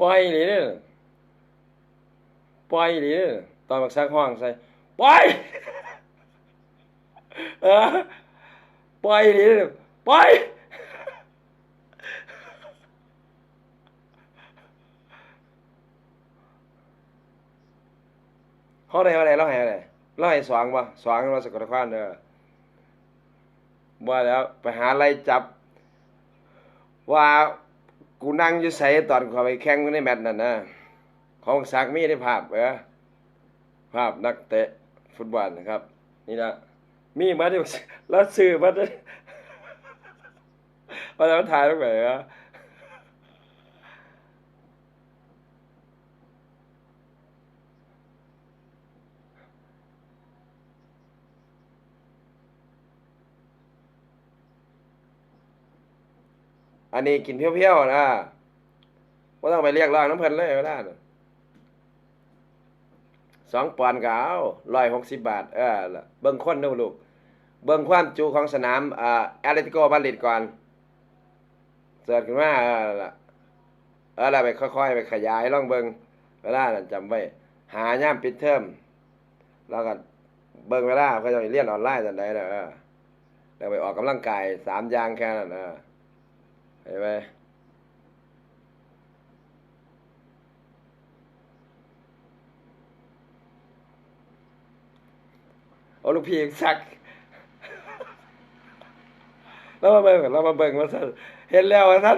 ปล่อยอีหลีเด้อปล่อยหลีเด้อตอนบักซักห้องใส่ปล่อยเออปล่อยอีหลีเด้อปล่อยเขาได้อะไรเราให้อะไรเราให้สว่างบ่สว่างเราสกลนครเด้อว่าแล้วไปหาไล่จับว่า กูนั่งอยู่ใสตอนเขาไปแข่งในแมตช์นั่นนะของสักมีได้ภาพเออภาพนักเตะฟุตบอลนะครับ นี่ละมีมาที่แล้วซื้อมาที่มาแล้วถ่ายลงไปเหรอ อันนี้กินเพี้ยวๆนะว่าต้องไปเรียกร้องน้ำเพิ่นเลยก็ได้นะสองปอนด์ก็เอาร้อยหกสิบบาท เออเบิ่งคนดูลูก เบิ่งความจุของสนามอ่าแอตเลติโกมาดริดก่อนเสิร์ชขึ้นมาเออละเออล้วไปค่อยๆ ไปขยายลองเบิ่งเวลาจำไว้ หาย่ามปิดเทอมแล้วก็เบิ่งเวลาเขาจะเรียนออนไลน์ตอนใดน่ะเออแล้วไปออกกำลังกายสามอย่างแค่นั้นเออ เห็นไหมโอ้ลูกพี่สักแล้วมาเบิ่งเรามาเบิ่งว่าซั่นเห็นแล้วว่าซั่น